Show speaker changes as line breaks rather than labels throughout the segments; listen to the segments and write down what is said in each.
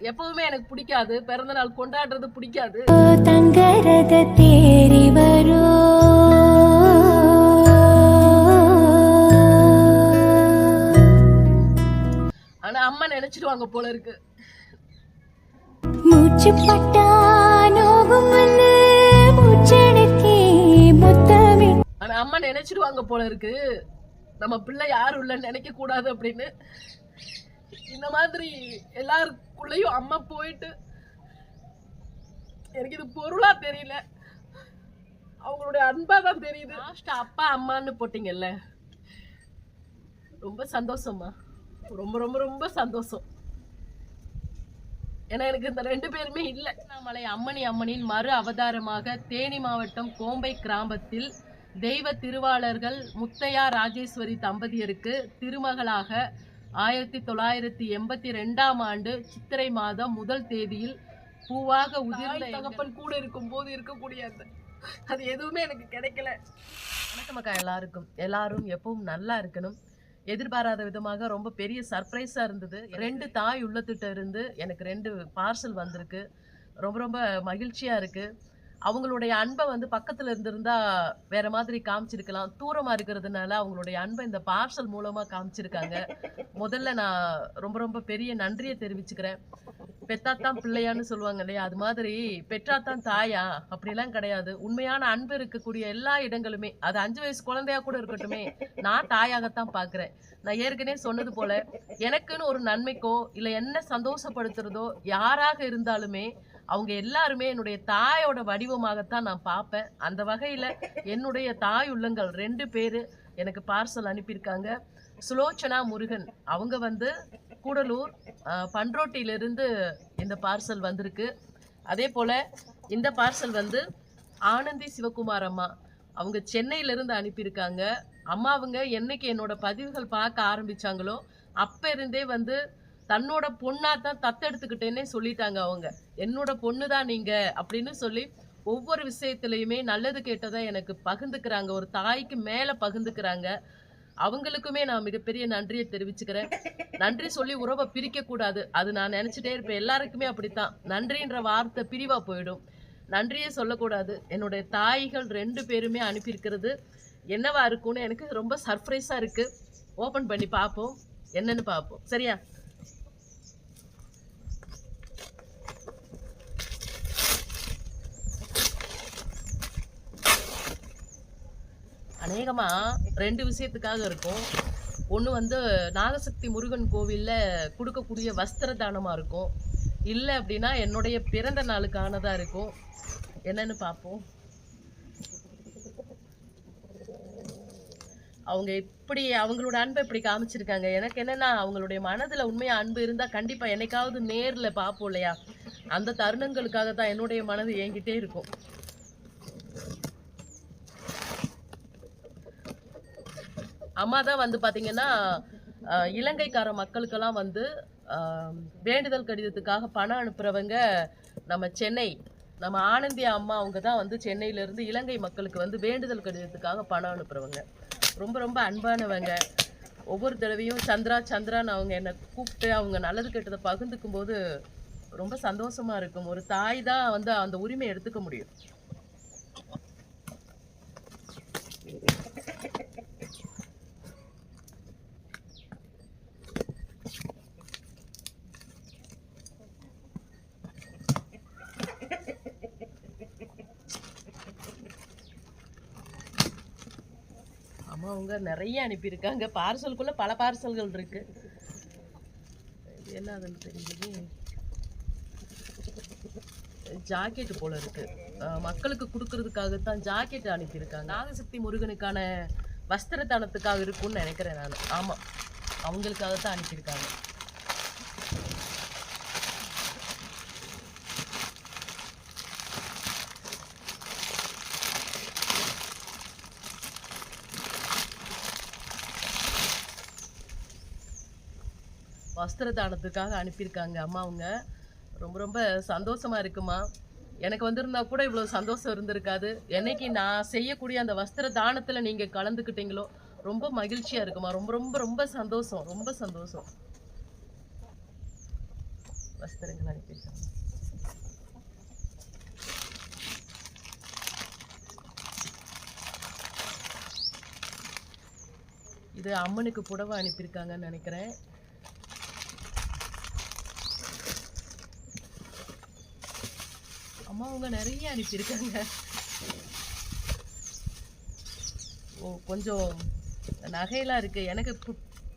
எப்பவுமே எனக்கு பிடிக்காது. பிறந்த நாள் கொண்டாடுறது பிடிக்காது.
தங்கரத தேறி வரோ.
ஆனா அம்மா நினைச்சிடுவாங்க போல இருக்கு.
மூச்சு பட்டா நோகும்
ஆனா அம்மா நினைச்சிடுவாங்க போல இருக்கு. நம்ம பிள்ளை யாரும் இல்லைன்னு நினைக்க கூடாது அப்படின்னு. இந்த மாதிரி எல்லாருக்குள்ளேயும் அம்மா போயிட்டு எனக்கு இது பொருளா தெரியல. அவங்களுடைய அன்பா தான் தெரியுது. லாஸ்ட் அப்பா அம்மான்னு போட்டீங்கல்ல? ரொம்ப சந்தோஷமா ரொம்ப ரொம்ப ரொம்ப சந்தோஷம். ஏன்னா எனக்கு இந்த ரெண்டு பேருமே இல்லை. அண்ணாமலை அம்மணி அம்மனின் மறு அவதாரமாக தேனி மாவட்டம் கோம்பை கிராமத்தில் தெய்வ திருவாளர்கள் முத்தையா ராஜேஸ்வரி தம்பதியருக்கு திருமகளாக ஆயிரத்தி தொள்ளாயிரத்தி எண்பத்தி ரெண்டாம் ஆண்டு சித்திரை மாதம் முதல் தேதியில் பூவாக உதிர்ந்த தகப்பன் கூட இருக்கும்போது இருக்கக்கூடிய அந்த அது எதுவுமே எனக்கு கிடைக்கல. வணக்கம் அக்கா எல்லாருக்கும். எல்லாரும் எப்பவும் நல்லா இருக்கணும். எதிர்பாராத விதமாக ரொம்ப பெரிய சர்ப்ரைஸாக இருந்தது. ரெண்டு தாய் உள்ளத்திட்ட இருந்து எனக்கு ரெண்டு பார்சல் வந்திருக்கு. ரொம்ப ரொம்ப மகிழ்ச்சியாக இருக்குது அவங்களுடைய அன்பை வந்து பக்கத்தில் இருந்திருந்தா வேற மாதிரி காமிச்சிருக்கலாம். தூரமாக இருக்கிறதுனால அவங்களுடைய அன்பை இந்த பார்சல் மூலமாக காமிச்சிருக்காங்க. முதல்ல நான் ரொம்ப ரொம்ப பெரிய நன்றியை தெரிவிச்சுக்கிறேன். பெத்தாத்தான் பிள்ளையான்னு சொல்லுவாங்க இல்லையா? அது மாதிரி பெற்றாத்தான் தாயா? அப்படிலாம் கிடையாது. உண்மையான அன்பு இருக்கக்கூடிய எல்லா இடங்களுமே அது அஞ்சு வயசு குழந்தையா கூட இருக்கட்டுமே நான் தாயாகத்தான் பார்க்குறேன். நான் ஏற்கனவே சொன்னது போல எனக்குன்னு ஒரு நன்மைக்கோ இல்லை என்ன சந்தோஷப்படுத்துறதோ யாராக இருந்தாலுமே அவங்க எல்லாருமே என்னுடைய தாயோட வடிவமாகத்தான் நான் பார்ப்பேன். அந்த வகையில் என்னுடைய தாய் உள்ளங்கள் ரெண்டு பேர் எனக்கு பார்சல் அனுப்பியிருக்காங்க. சுலோச்சனா முருகன் அவங்க வந்து கூடலூர் பண்ரோட்டியிலிருந்து இந்த பார்சல் வந்திருக்கு. அதே போல் இந்த பார்சல் வந்து ஆனந்தி சிவகுமார் அம்மா அவங்க சென்னையிலேருந்து அனுப்பியிருக்காங்க. அம்மா அவங்க என்னைக்கு என்னோட பதிவுகள் பார்க்க ஆரம்பிச்சாங்களோ அப்போ இருந்தே வந்து தன்னோட பொண்ணாக தான் தத்தெடுத்துக்கிட்டேன்னே சொல்லிட்டாங்க அவங்க. என்னோட பொண்ணு தான் நீங்கள் அப்படின்னு சொல்லி ஒவ்வொரு விஷயத்துலையுமே நல்லது கேட்டதை எனக்கு பகிர்ந்துக்கிறாங்க. ஒரு தாய்க்கு மேலே பகிர்ந்துக்கிறாங்க. அவங்களுக்குமே நான் மிகப்பெரிய நன்றியை தெரிவிச்சுக்கிறேன். நன்றி சொல்லி உறவை பிரிக்கக்கூடாது அது நான் நினச்சிட்டே இருப்பேன். எல்லாருக்குமே அப்படித்தான். நன்றின்ற வார்த்தை பிரிவாக போயிடும். நன்றியே சொல்லக்கூடாது. என்னுடைய தாய்கள் ரெண்டு பேருமே அனுப்பியிருக்கிறது. என்னவா இருக்கும்னு எனக்கு ரொம்ப சர்ப்ரைஸாக இருக்குது ஓப்பன் பண்ணி பார்ப்போம். என்னன்னு பார்ப்போம். சரியா? அநேகமாக ரெண்டு விஷயத்துக்காக இருக்கும். ஒன்று வந்து நாகசக்தி முருகன் கோவிலில் கொடுக்கக்கூடிய வஸ்திர தானமாக இருக்கும். இல்லை அப்படின்னா என்னுடைய பிறந்த நாளுக்கானதாக இருக்கும். என்னன்னு பார்ப்போம். அவங்க இப்படி அவங்களோட அன்பை இப்படி காமிச்சிருக்காங்க. எனக்கு என்னன்னா அவங்களுடைய மனதில் உண்மையாக அன்பு இருந்தால் கண்டிப்பாக என்னைக்காவது நேரில் பார்ப்போம் இல்லையா? அந்த தருணங்களுக்காக தான் என்னுடைய மனது ஏங்கிட்டே இருக்கும். அம்மா தான் வந்து பார்த்தீங்கன்னா இலங்கைக்கார மக்களுக்கெல்லாம் வந்து வேண்டுதல் கடிதத்துக்காக பணம் அனுப்புறவங்க நம்ம சென்னை நம்ம ஆனந்தி அம்மா அவங்க தான் வந்து சென்னையிலேருந்து இலங்கை மக்களுக்கு வந்து வேண்டுதல் கடிதத்துக்காக பணம் அனுப்புறவங்க. ரொம்ப ரொம்ப அன்பானவங்க. ஒவ்வொரு தடவையும் சந்திரா சந்திரான்னு அவங்க என்னை கூப்பிட்டு அவங்க நல்லது கெட்டதை பகிர்ந்துக்கும் போது ரொம்ப சந்தோஷமாக இருக்கும். ஒரு தாய் தான் வந்து அந்த உரிமை எடுத்துக்க முடியும். அவங்க நிறைய அனுப்பியிருக்காங்க. பார்சலுக்குள்ள பல பார்சல்கள் இருக்கு. இது என்ன அதுன்னு தெரிஞ்சது? ஜாக்கெட் போல இருக்கு. மக்களுக்கு மக்களுக்கு கொடுக்கறதுக்காகத்தான் ஜாக்கெட் அனுப்பியிருக்காங்க. நாகசக்தி முருகனுக்கான வஸ்திர தானத்துக்காக இருக்கும்னு நினைக்கிறேன் நான். ஆமா. அவங்களுக்காகத்தான் அனுப்பியிருக்காங்க. வஸ்திர தானத்துக்காக அனுப்பியிருக்காங்க அம்மா அவங்க ரொம்ப ரொம்ப சந்தோஷமா இருக்குமா. எனக்கு வந்திருந்தா கூட இவ்வளோ சந்தோஷம் இருந்திருக்காது. என்னைக்கு நான் செய்யக்கூடிய அந்த வஸ்திர தானத்தில் நீங்கள் கலந்துக்கிட்டீங்களோ ரொம்ப மகிழ்ச்சியாக இருக்குமா. ரொம்ப ரொம்ப ரொம்ப சந்தோஷம் ரொம்ப சந்தோஷம். வஸ்திரங்கள் அனுப்பியிருக்காங்க இது அம்மனுக்கு புடவை அனுப்பியிருக்காங்கன்னு நினைக்கிறேன். அம்மா அவங்க நிறைய அனுப்பியிருக்காங்க ஓ கொஞ்சம் நகையெல்லாம் இருக்கு. எனக்கு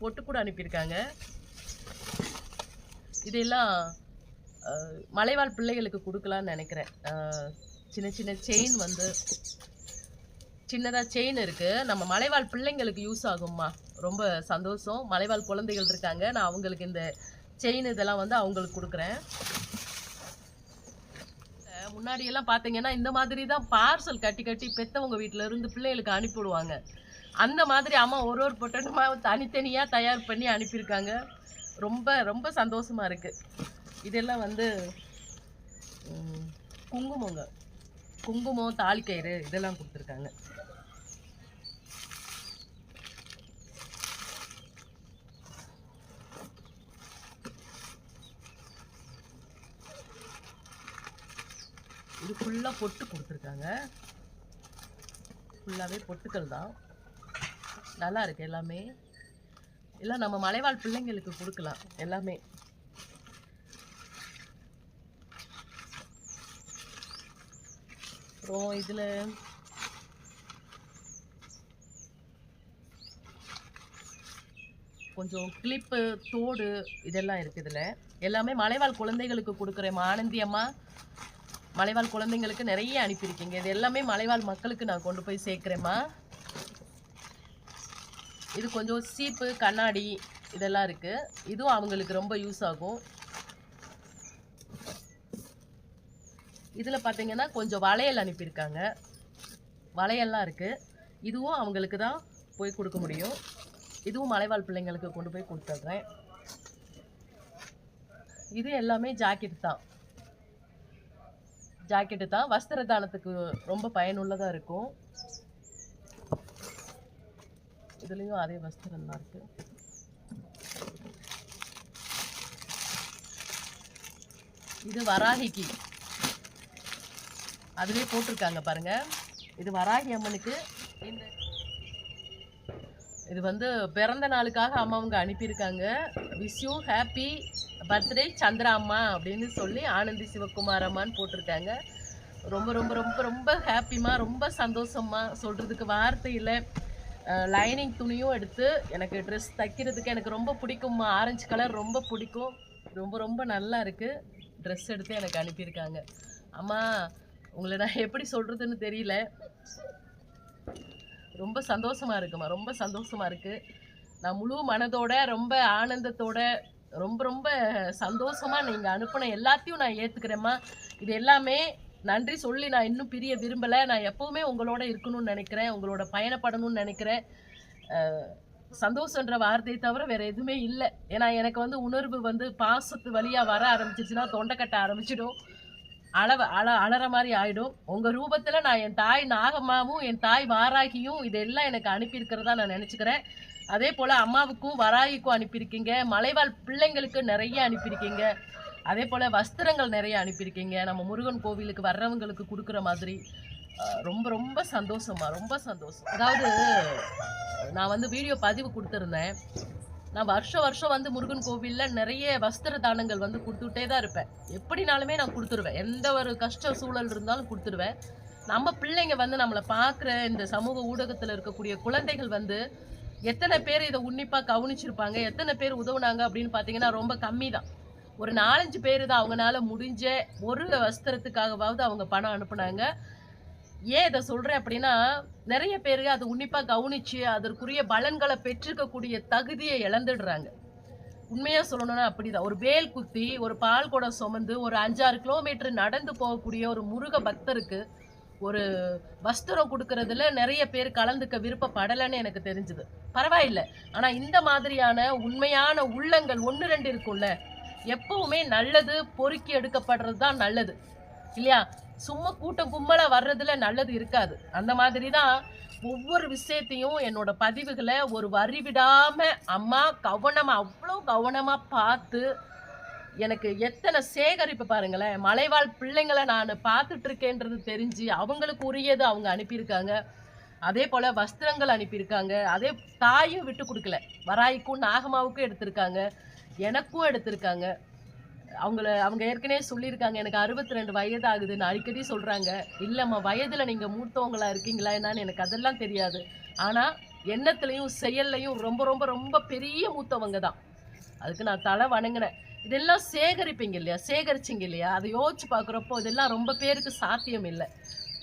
பொட்டு கூட அனுப்பியிருக்காங்க. இதெல்லாம் மலைவாழ் பிள்ளைகளுக்கு கொடுக்கலான்னு நினைக்கிறேன். சின்ன சின்ன செயின் வந்து சின்னதாக செயின் இருக்குது நம்ம மலைவாழ் பிள்ளைங்களுக்கு யூஸ் ஆகும்மா. ரொம்ப சந்தோஷம். மலைவாழ் குழந்தைகள் இருக்காங்க. நான் அவங்களுக்கு இந்த செயின் இதெல்லாம் வந்து அவங்களுக்கு கொடுக்குறேன். முன்னாடியெல்லாம் முன்னாடி எல்லாம் பார்த்தீங்கன்னா இந்த மாதிரி தான் பார்சல் கட்டி கட்டி பெத்தவங்க வீட்டில இருந்து பிள்ளைகளுக்கு அனுப்பிவிடுவாங்க. அந்த மாதிரி அம்மா ஒரு ஒரு பொட்டனுமா தனித்தனியாக தயார் பண்ணி அனுப்பியிருக்காங்க. ரொம்ப ரொம்ப சந்தோஷமா இருக்குது இதெல்லாம் வந்து குங்குமங்க. குங்குமம் தாலிக்கயிறு இதெல்லாம் கொடுத்துருக்காங்க. இது ஃபுல்லாக பொட்டு கொடுத்துருக்காங்க. ஃபுல்லாகவே பொட்டுக்கள் தான். நல்லா இருக்குது எல்லாமே. எல்லாம் நம்ம மலைவாழ் பிள்ளைங்களுக்கு கொடுக்கலாம் எல்லாமே. அப்புறம் இதில் கொஞ்சம் கிளிப்பு தோடு இதெல்லாம் இருக்குது இதில். எல்லாமே மலைவாழ் குழந்தைகளுக்கு கொடுக்குறேன் மானந்தியமாக மலைவாழ் குழந்தைங்களுக்கு நிறைய அனுப்பியிருக்கீங்க. இது எல்லாமே மலைவாழ் மக்களுக்கு நான் கொண்டு போய் சேர்க்குறேம்மா. இது கொஞ்சம் சீப்பு கண்ணாடி இதெல்லாம் இருக்குது இதுவும் அவங்களுக்கு ரொம்ப யூஸ் ஆகும். இதில் பார்த்தீங்கன்னா கொஞ்சம் வளையல் அனுப்பியிருக்காங்க. வளையல்லாம் இருக்குது இதுவும் அவங்களுக்கு தான் போய் கொடுக்க முடியும். இதுவும் மலைவாழ் பிள்ளைங்களுக்கு கொண்டு போய் கொடுத்துட்றேன். இது எல்லாமே ஜாக்கெட் தான். ஜாக்கெட்டு தான். வஸ்திர தானத்துக்கு ரொம்ப பயனுள்ளதாக இருக்கும். இதுலேயும் அதே வஸ்திரம் தான் இருக்கு. இது வராகிக்கு. அதுவே போட்டிருக்காங்க பாருங்க. இது வராகி அம்மனுக்கு இந்த இது வந்து பிறந்த நாளுக்காக அம்மாவுங்க அனுப்பியிருக்காங்க. Wish you happy birthday Chandra அம்மா அப்படின்னு சொல்லி ஆனந்தி சிவகுமார் அம்மான்னு போட்டிருக்காங்க. ரொம்ப ரொம்ப ரொம்ப ரொம்ப ஹாப்பிமா ரொம்ப சந்தோஷமா சொல்கிறதுக்கு வார்த்தை இல்லை லைனிங் துணியும் எடுத்து எனக்கு ட்ரெஸ் தைக்கிறதுக்கு எனக்கு ரொம்ப பிடிக்கும்மா. ஆரஞ்சு கலர் ரொம்ப பிடிக்கும். ரொம்ப ரொம்ப நல்லா இருக்குது ட்ரெஸ் எடுத்து எனக்கு அனுப்பியிருக்காங்க. அம்மா உங்களை நான் எப்படி சொல்கிறதுன்னு தெரியல. ரொம்ப சந்தோஷமாக இருக்குமா ரொம்ப சந்தோஷமாக இருக்குது நான் முழு மனதோட ரொம்ப ஆனந்தத்தோட ரொம்ப ரொம்ப சந்தோஷமா நீங்க அனுப்பின எல்லாத்தையும் நான் ஏத்துக்கிறேம்மா. இது எல்லாமே நன்றி சொல்லி நான் இன்னும் பிரிய விரும்பல. நான் எப்பவுமே உங்களோட இருக்கணும்னு நினைக்கிறேன். உங்களோட பயணப்படணும்னு நினைக்கிறேன். சந்தோஷன்ற வார்த்தையை தவிர வேற எதுவுமே இல்லை. ஏன்னா எனக்கு வந்து உணர்வு வந்து பாசத்து வழியா வர ஆரம்பிச்சிச்சுன்னா தொண்டை கட்ட ஆரம்பிச்சிடும். அளவ அழ அலற மாதிரி ஆயிடும். உங்க ரூபத்துல நான் என் தாய் நாகம்மாவும் என் தாய் வாராகியும் இதெல்லாம் எனக்கு அனுப்பியிருக்கிறதா நான் நினைச்சுக்கிறேன். அதே போல் அம்மாவுக்கும் வராயிக்கும் அனுப்பியிருக்கீங்க. மலைவாழ் பிள்ளைங்களுக்கு நிறைய அனுப்பியிருக்கீங்க. அதே போல் வஸ்திரங்கள் நிறைய அனுப்பியிருக்கீங்க. நம்ம முருகன் கோவிலுக்கு வர்றவங்களுக்கு கொடுக்குற மாதிரி. ரொம்ப ரொம்ப சந்தோஷமா ரொம்ப சந்தோஷம். அதாவது நான் வந்து வீடியோ பதிவு கொடுத்துருந்தேன். நான் வருஷம் வருஷம் வந்து முருகன் கோவிலில் நிறைய வஸ்திர தானங்கள் வந்து கொடுத்துட்டே தான் இருப்பேன். எப்படினாலுமே நான் கொடுத்துருவேன். எந்த ஒரு கஷ்ட சூழல் இருந்தாலும் கொடுத்துருவேன். நம்ம பிள்ளைங்க வந்து நம்மளை பார்க்குற இந்த சமூக ஊடகத்தில் இருக்கக்கூடிய குழந்தைகள் வந்து எத்தனை பேர் இதை உன்னிப்பாக கவனிச்சிருப்பாங்க? எத்தனை பேர் உதவுனாங்க அப்படின்னு பார்த்தீங்கன்னா ரொம்ப கம்மி தான் ஒரு நாலஞ்சு பேர் தான் அவங்களால முடிஞ்ச ஒரு வஸ்திரத்துக்காகவாவது அவங்க பணம் அனுப்புனாங்க. ஏன் இதை சொல்கிறேன் அப்படின்னா நிறைய பேர் அதை உன்னிப்பாக கவனிச்சு அதற்குரிய பலன்களை பெற்றுக்கக்கூடிய தகுதியை இழந்துடுறாங்க. உண்மையாக சொல்லணும்னா அப்படிதான். ஒரு வேல் குத்தி ஒரு பால் குடம் சுமந்து ஒரு அஞ்சாறு கிலோமீட்டர் நடந்து போகக்கூடிய ஒரு முருக பக்தருக்கு ஒரு வஸ்திரம் கொடுக்கறதுல நிறைய பேர் கலந்துக்க விருப்பப்படலைன்னு எனக்கு தெரிஞ்சுது. பரவாயில்ல. ஆனால் இந்த மாதிரியான உண்மையான உள்ளங்கள் ஒன்று ரெண்டு இருக்கும்ல எப்பவுமே நல்லது பொறுக்கி எடுக்கப்படுறது தான் நல்லது. இல்லையா? சும்மா கூட்டம் கும்பலாக வர்றதுல நல்லது இருக்காது. அந்த மாதிரி தான் ஒவ்வொரு விஷயத்தையும் என்னோட பதிவுகளை ஒரு வரி விடாமல் அம்மா கவனமாக அவ்வளோ கவனமாக பார்த்து எனக்கு எத்தனை சேகரிப்பு பாருங்களேன். மலைவாழ் பிள்ளைங்களை நான் பார்த்துட்டு இருக்கேன்றது தெரிஞ்சு அவங்களுக்கு உரியது அவங்க அனுப்பியிருக்காங்க. அதே போல் வஸ்திரங்கள் அனுப்பியிருக்காங்க. அதே தாயும் விட்டு கொடுக்கல. வராய்க்கும் நாகமாவுக்கும் எடுத்திருக்காங்க. எனக்கும் எடுத்திருக்காங்க. அவங்கள அவங்க ஏற்கனவே சொல்லியிருக்காங்க. எனக்கு அறுபத்தி ரெண்டு வயது ஆகுதுன்னு அடிக்கடி சொல்கிறாங்க இல்லைம்மா வயதில் நீங்கள் மூத்தவங்களா இருக்கீங்களா என்னன்னு எனக்கு அதெல்லாம் தெரியாது. ஆனால் எண்ணத்துலையும் செயல்லையும் ரொம்ப ரொம்ப ரொம்ப பெரிய மூத்தவங்க தான். அதுக்கு நான் தலை வணங்கினேன். இதெல்லாம் சேகரிப்பீங்க இல்லையா? சேகரிச்சிங்க இல்லையா? அதை யோசிச்சு பார்க்குறப்போ இதெல்லாம் ரொம்ப பேருக்கு சாத்தியம் இல்லை.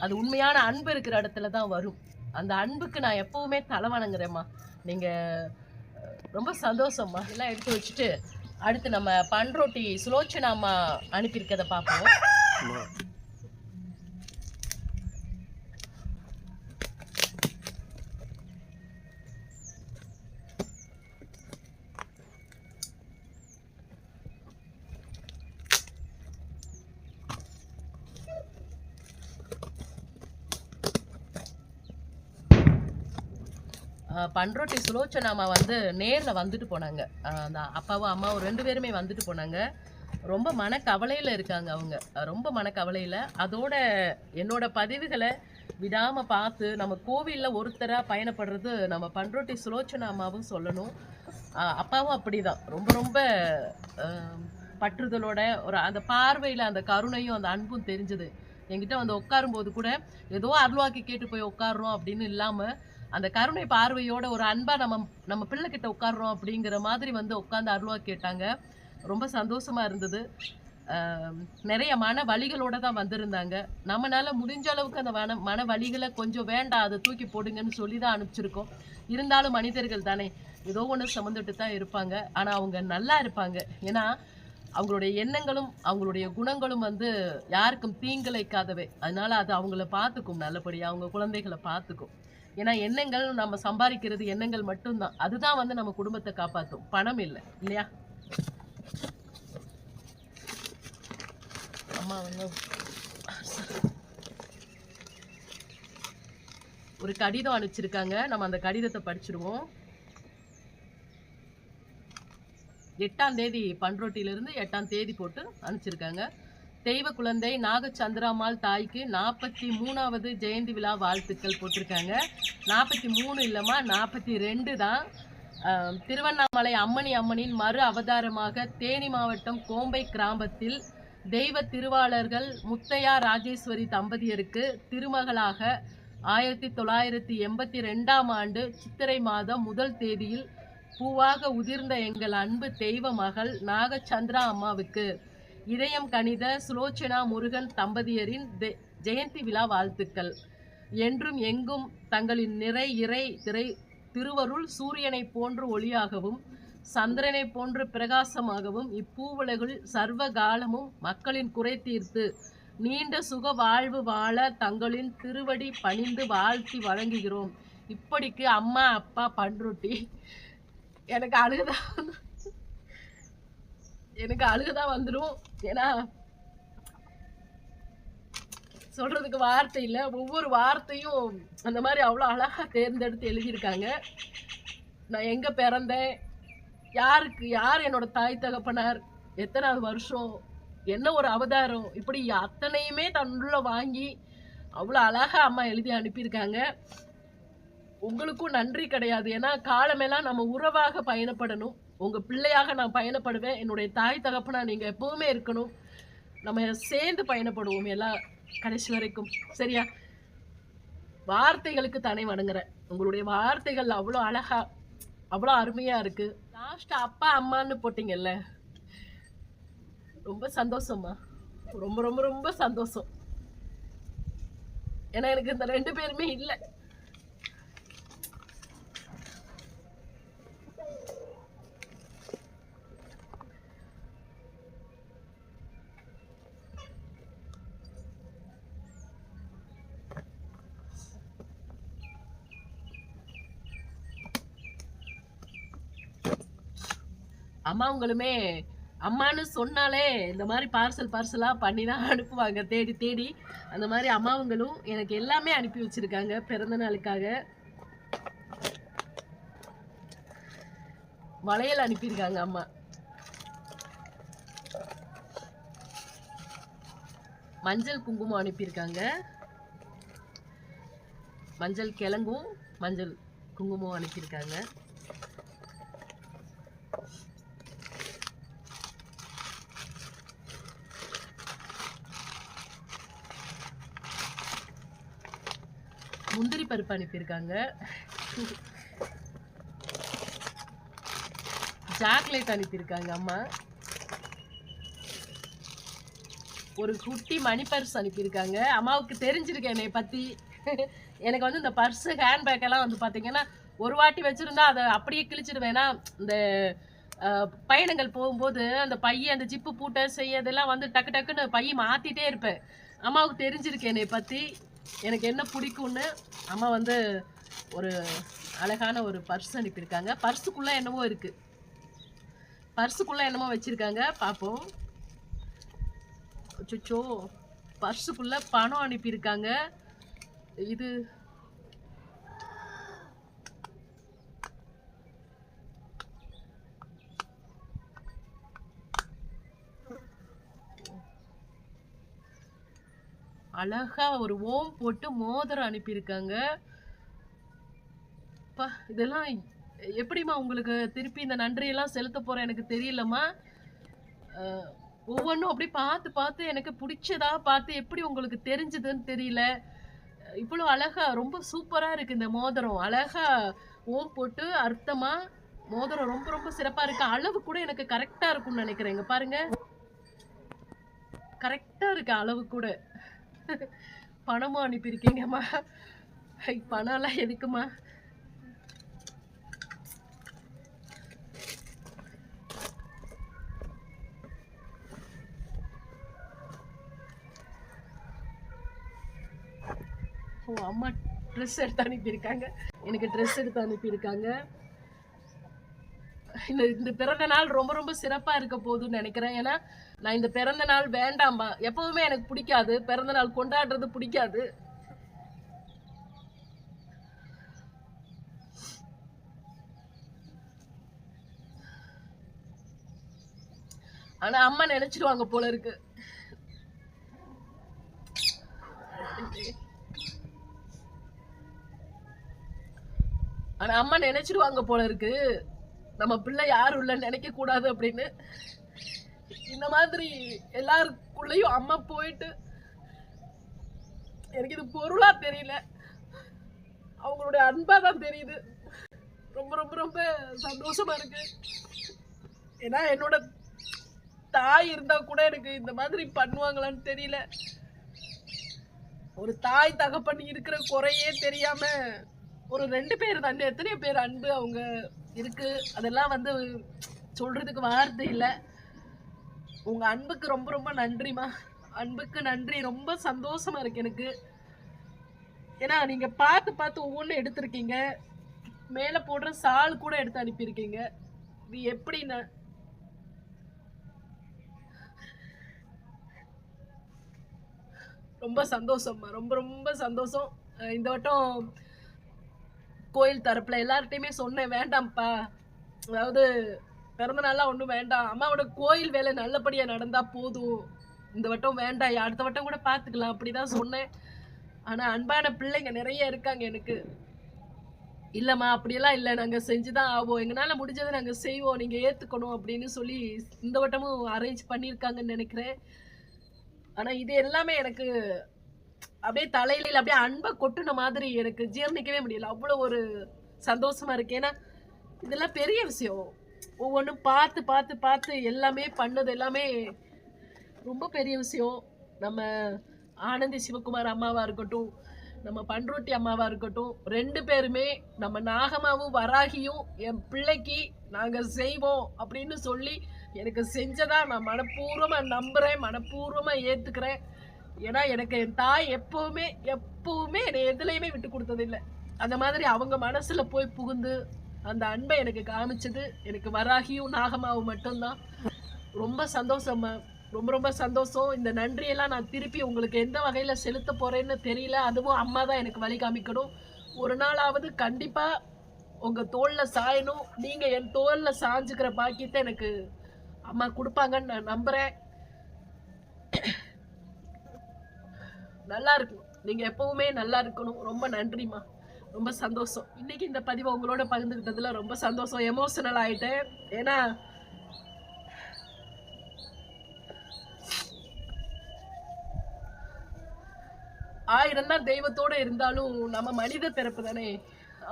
அது உண்மையான அன்பு இருக்கிற இடத்துல தான் வரும். அந்த அன்புக்கு நான் எப்போவுமே தலை வணங்குறேம்மா. நீங்கள் ரொம்ப சந்தோஷம்மா. எல்லாம் எடுத்து வச்சுட்டு அடுத்து நம்ம பண்ரோட்டி சுலோச்சனாமா அனுப்பியிருக்கதை பார்ப்போம். பண்ரோட்டி சுலோச்சனாமா வந்து நேரில் வந்துட்டு போனாங்க. அந்த அப்பாவும் அம்மாவும் ரெண்டு பேருமே வந்துட்டு போனாங்க. ரொம்ப மனக்கவலையில் இருக்காங்க அவங்க. ரொம்ப மனக்கவலையில். அதோட என்னோட பதிவுகளை விடாமல் பார்த்து நம்ம கோவிலில் ஒருத்தராக பயணப்படுறது நம்ம பண்ரோட்டி சுலோச்சனா அம்மாவும் சொல்லணும். அப்பாவும் அப்படி தான் ரொம்ப ரொம்ப பற்றுதலோட ஒரு அந்த பார்வையில் அந்த கருணையும் அந்த அன்பும் தெரிஞ்சது. என்கிட்ட வந்து உட்காரும்போது கூட ஏதோ அருள்வாக்கி கேட்டு போய் உட்காடுறோம் அப்படின்னு இல்லாமல் அந்த கருணை பார்வையோட ஒரு அன்பா நம்ம நம்ம பிள்ளைகிட்ட உட்காடுறோம் அப்படிங்கிற மாதிரி வந்து உட்காந்து அருள்வா கேட்டாங்க. ரொம்ப சந்தோஷமா இருந்தது. நிறைய மன வழிகளோட தான் வந்திருந்தாங்க. நம்மளால முடிஞ்ச அளவுக்கு அந்த மன மன வலிகளை கொஞ்சம் வேண்டாம் அதை தூக்கி போடுங்கன்னு சொல்லி தான் அனுப்பிச்சிருக்கோம். இருந்தாலும் மனிதர்கள் தானே ஏதோ ஒன்று சுமந்துட்டு தான் இருப்பாங்க. ஆனால் அவங்க நல்லா இருப்பாங்க. ஏன்னா அவங்களுடைய எண்ணங்களும் அவங்களுடைய குணங்களும் வந்து யாருக்கும் தீங்கிழைக்காதவை. அதனால அது அவங்கள பார்த்துக்கும் நல்லபடியாக அவங்க குழந்தைகளை பார்த்துக்கும். ஏன்னா எண்ணங்கள் நம்ம சம்பாதிக்கிறது எண்ணங்கள் மட்டும்தான். அதுதான் வந்து நம்ம குடும்பத்தை காப்பாற்றும் பணம் இல்லை. இல்லையா? அம்மா வந்து ஒரு கடிதம் அனுப்பிச்சிருக்காங்க. நம்ம அந்த கடிதத்தை படிச்சிருவோம். எட்டாம் தேதி பண்ரோட்டியிலிருந்து எட்டாம் தேதி போட்டு அனுப்பிச்சிருக்காங்க. தெய்வ குழந்தை நாகச்சந்திராமால் தாய்க்கு நாற்பத்தி மூணாவது ஜெயந்தி விழா வாழ்த்துக்கள் போட்டிருக்காங்க. நாற்பத்தி மூணு இல்லைம்மா நாற்பத்தி ரெண்டு தான். திருவண்ணாமலை அம்மணி அம்மனின் மறு அவதாரமாக தேனி மாவட்டம் கோம்பை கிராமத்தில் தெய்வ திருவாளர்கள் முத்தையா ராஜேஸ்வரி தம்பதியருக்கு திருமகளாக ஆயிரத்தி தொள்ளாயிரத்தி எண்பத்தி ரெண்டாம் ஆண்டு சித்திரை மாதம் முதல் தேதியில் பூவாக உதிர்ந்த எங்கள் அன்பு தெய்வ மகள் நாகச்சந்திரா அம்மாவுக்கு இதயம் கணித சுலோச்சனா முருகன் தம்பதியரின் ஜெயந்தி விழா வாழ்த்துக்கள். என்றும் எங்கும் தங்களின் நிறை இறை திரை திருவருள் சூரியனைப் போன்று ஒளியாகவும் சந்திரனைப் போன்று பிரகாசமாகவும் இப்பூவுலகில் சர்வ காலமும் மக்களின் குறை தீர்த்து நீண்ட சுக வாழ்வு வாழ தங்களின் திருவடி பணிந்து வாழ்த்தி வழங்குகிறோம். இப்படிக்கு அம்மா அப்பா பண்ருட்டி எனக்கு அழுகுதான் எனக்கு அழுகதான் வந்துடும் ஏன்னா சொல்றதுக்கு வார்த்தை இல்லை. ஒவ்வொரு வார்த்தையும் அந்த மாதிரி அவ்வளோ அழகாக தேர்ந்தெடுத்து எழுதியிருக்காங்க. நான் எங்கே பிறந்தேன்? யாருக்கு யார் என்னோட தாய் தகப்பனார்? எத்தனாவது வருஷம்? என்ன ஒரு அவதாரம்? இப்படி அத்தனையுமே தன்னுள்ள வாங்கி அவ்வளோ அழகாக அம்மா எழுதி அனுப்பியிருக்காங்க. உங்களுக்கும் நன்றி கிடையாது. ஏன்னா காலமெல்லாம் நம்ம உறவாக பயணப்படணும். உங்க பிள்ளையாக நான் பயணப்படுவேன். என்னுடைய தாய் தகப்பனா நீங்க எப்பவுமே இருக்கணும். நம்ம சேர்ந்து பயணப்படுவோம் எல்லாம் கடைசி வரைக்கும். சரியா? வார்த்தைகளுக்கு தானே வணங்குறேன். உங்களுடைய வார்த்தைகள் அவ்வளோ அழகா அவ்வளோ அருமையா இருக்கு. லாஸ்ட் அப்பா அம்மான்னு போட்டீங்கல்ல? ரொம்ப சந்தோஷம்மா. ரொம்ப ரொம்ப ரொம்ப சந்தோஷம். ஏன்னா எனக்கு இந்த ரெண்டு பேருமே இல்லை. அம்மாவுங்களுமே அம்மான்னு சொன்னாலே இந்த மாதிரி பார்சல் பார்சலாக பண்ணி தான் அனுப்புவாங்க தேடி தேடி. அந்த மாதிரி அம்மாவுங்களும் எனக்கு எல்லாமே அனுப்பி வச்சுருக்காங்க பிறந்த நாளுக்காக. வளையல் அனுப்பியிருக்காங்க அம்மா. மஞ்சள் குங்குமம் அனுப்பியிருக்காங்க. மஞ்சள் கிழங்கும் மஞ்சள் குங்குமம் அனுப்பியிருக்காங்க. முந்திரி பருப்பு அனுப்பியிருக்காங்க. சாக்லேட் அனுப்பியிருக்காங்க அம்மா. ஒரு குட்டி மணி பர்ஸ் அனுப்பியிருக்காங்க. அம்மாவுக்கு தெரிஞ்சிருக்கு என்னை பற்றி எனக்கு வந்து இந்த பர்ஸு ஹேண்ட்பேக் எல்லாம் வந்து பார்த்தீங்கன்னா ஒரு வாட்டி வச்சுருந்தா அதை அப்படியே கிழிச்சிடுவேன். இந்த பயணங்கள் போகும்போது அந்த பைய அந்த ஜிப்பு பூட்டை செய்யறதெல்லாம் வந்து டக்கு டக்குன்னு பைய மாற்றிட்டே இருப்பேன். அம்மாவுக்கு தெரிஞ்சிருக்கு என்னை பற்றி எனக்கு என்ன பிடிக்கும்னு அம்மா வந்து ஒரு அழகான ஒரு பர்ஸ் அனுப்பியிருக்காங்க. பர்ஸுக்குள்ளே என்னவோ இருக்குது பர்ஸுக்குள்ளே என்னமோ வச்சுருக்காங்க. பார்ப்போம் சுச்சோ பர்ஸுக்குள்ளே பணம் அனுப்பியிருக்காங்க. இது அழகா ஒரு ஓம் போட்டு மோதிரம் அனுப்பியிருக்காங்க. பா இதெல்லாம் எப்படிம்மா உங்களுக்கு திருப்பி இந்த நன்றியெல்லாம் செலுத்த போறேன் எனக்கு தெரியலம்மா? ஒவ்வொன்றும் அப்படி பார்த்து பார்த்து எனக்கு பிடிச்சதா பார்த்து எப்படி உங்களுக்கு தெரிஞ்சதுன்னு தெரியல. இவ்வளோ அழகா ரொம்ப சூப்பராக இருக்கு இந்த மோதிரம். அழகா ஓம் போட்டு அர்த்தமா மோதிரம் ரொம்ப ரொம்ப சிறப்பாக இருக்கு. அளவு கூட எனக்கு கரெக்டாக இருக்கும்னு நினைக்கிறேன் இங்க பாருங்க கரெக்டாக இருக்கு அளவு கூட. பணமும் அனுப்பியிருக்கீங்கம்மா. பணம்லாம் எதுக்குமா ஓ அம்மா ட்ரெஸ் எடுத்து அனுப்பியிருக்காங்க. எனக்கு ட்ரெஸ் எடுத்து அனுப்பியிருக்காங்க. இந்த இந்த பிறந்த நாள் ரொம்ப ரொம்ப சிறப்பாக இருக்க போகுதுன்னு நினைக்கிறேன். ஏன்னா நான் இந்த பிறந்த நாள் வேண்டாமா எப்பவுமே எனக்கு பிடிக்காது. பிறந்த நாள் கொண்டாடுறது பிடிக்காது. ஆனா அம்மா நினைச்சிடுவாங்க போல இருக்கு. ஆனா அம்மா நினைச்சிடுவாங்க போல இருக்கு. நம்ம பிள்ளை யாரும் இல்லைன்னு நினைக்க கூடாது அப்படின்னு. இந்த மாதிரி எல்லாருக்குள்ளேயும் அம்மா போயிட்டு எனக்கு இது பொருளா தெரியல. அவங்களுடைய அன்பா தான் தெரியுது. ரொம்ப ரொம்ப ரொம்ப சந்தோஷமா இருக்கு. ஏன்னா என்னோட தாய் இருந்தா கூட எனக்கு இந்த மாதிரி பண்ணுவாங்களான்னு தெரியல. ஒரு தாய் தகப்பன் இருக்கிற குறையே தெரியாம ஒரு ரெண்டு பேர் தான் எத்தனை பேர் அன்பு அவங்க இருக்கு. அதெல்லாம் வந்து சொல்றதுக்கு வார்த்தை இல்லை. உங்க அன்புக்கு ரொம்ப ரொம்ப நன்றிமா அன்புக்கு நன்றி. ரொம்ப சந்தோஷமா இருக்கு எனக்கு. ஏன்னா நீங்க பார்த்து பார்த்து ஒவ்வொன்றும் எடுத்திருக்கீங்க. மேலே போடுற சால் கூட எடுத்து அனுப்பியிருக்கீங்க. இது எப்படி நான் ரொம்ப சந்தோஷம்மா. ரொம்ப ரொம்ப சந்தோஷம். இந்த வட்டம் கோயில் தரப்புல எல்லார்ட்டையுமே சொன்னேன் வேண்டாம்ப்பா. அதாவது பிறந்த நாள்லாம் ஒன்றும் வேண்டாம். அம்மாவோட கோயில் வேலை நல்லபடியாக நடந்தால் போதும். இந்த வட்டம் வேண்டாம். அடுத்த வட்டம் கூட பார்த்துக்கலாம் அப்படி தான் சொன்னேன். ஆனால் அன்பான பிள்ளைங்க நிறைய இருக்காங்க எனக்கு. இல்லைம்மா அப்படியெல்லாம் இல்லை. நாங்கள் செஞ்சு தான் ஆவோம். எங்களால் முடிஞ்சதை நாங்கள் செய்வோம். நீங்கள் ஏற்றுக்கணும் அப்படின்னு சொல்லி இந்த வட்டமும் அரேஞ்ச் பண்ணியிருக்காங்கன்னு நினைக்கிறேன். ஆனால் இது எல்லாமே எனக்கு அப்படியே தலையில அப்படியே அன்பை கொட்டுன மாதிரி எனக்கு ஜீர்ணிக்கவே முடியல. அவ்வளோ ஒரு சந்தோஷமா இருக்கு. ஏன்னா இதெல்லாம் பெரிய விஷயம். ஒவ்வொன்றும் பார்த்து பார்த்து பார்த்து எல்லாமே பண்ணது எல்லாமே ரொம்ப பெரிய விஷயம். நம்ம ஆனந்தி சிவகுமார் அம்மாவாக இருக்கட்டும் நம்ம பண்ருட்டி அம்மாவாக இருக்கட்டும் ரெண்டு பேருமே நம்ம நாகமாவும் வராகியும் என் பிள்ளைக்கு நாங்கள் செய்வோம் அப்படின்னு சொல்லி எனக்கு செஞ்சதாக நான் மனப்பூர்வமாக நம்புகிறேன் மனப்பூர்வமாக ஏற்றுக்கிறேன் ஏன்னா எனக்கு என் தாய் எப்பவுமே எப்பவுமே என்னை எதுலையுமே விட்டு கொடுத்ததில்லை. அந்த மாதிரி அவங்க மனசுல போய் புகுந்து அந்த அன்பை எனக்கு காமிச்சது. எனக்கு வராகியும் நாகமாவும் மட்டும்தான். ரொம்ப சந்தோஷம் ரொம்ப ரொம்ப சந்தோஷம். இந்த நன்றியெல்லாம் நான் திருப்பி உங்களுக்கு எந்த வகையில் செலுத்த போகிறேன்னு தெரியல. அதுவும் அம்மா தான் எனக்கு வழி காமிக்கணும். ஒரு நாளாவது கண்டிப்பாக உங்கள் தோளில் சாயணும். நீங்கள் என் தோளில் சாஞ்சுக்கிற பாக்கியத்தை எனக்கு அம்மா கொடுப்பாங்கன்னு நான் நம்புகிறேன்
நல்லா இருக்கணும் நீங்கள் எப்போவுமே நல்லா இருக்கணும் ரொம்ப நன்றிம்மா. ரொம்ப சந்தோஷம். இன்னைக்கு இந்த பதிவை உங்களோட பகிர்ந்துக்கிட்டதில் ரொம்ப சந்தோஷம். எமோஷனல் ஆகிட்டேன் ஏன்னா ஆயிரம் தான் தெய்வத்தோட இருந்தாலும் நம்ம மனித பிறப்பு தானே.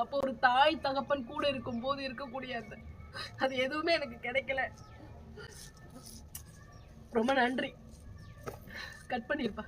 அப்போ ஒரு தாய் தகப்பன் கூட இருக்கும்போது இருக்கக்கூடிய அந்த அது எதுவுமே எனக்கு கிடைக்கல. ரொம்ப நன்றி. கட் பண்ணியிருப்பா